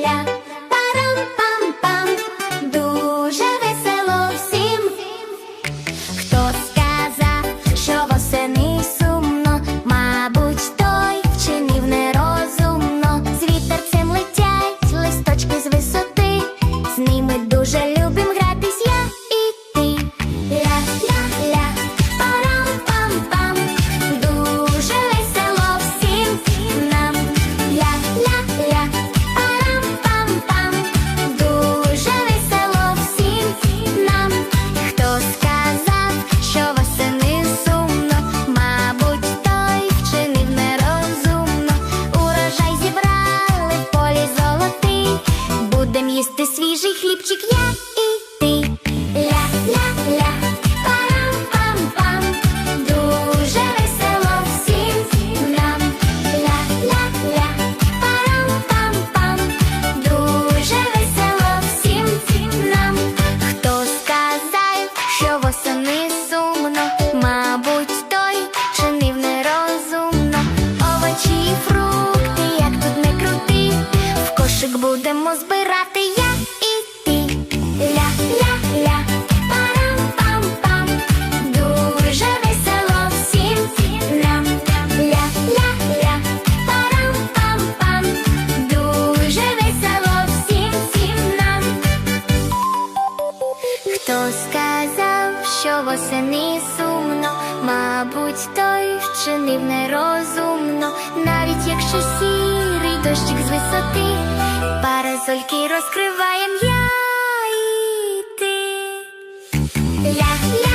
ля, парам-пам-пам, дуже весело всім. Хто сказав, що восени сумно, мабуть, той вчинив нерозумно. З вітерцем летять листочки з висоти, з ними дуже любим гратись свіжий я Хто сказав, що восени сумно, мабуть, той вчинив нерозумно, навіть якщо сірий дощик з висоти, паразольки розкриває я і ти. Ля-ля.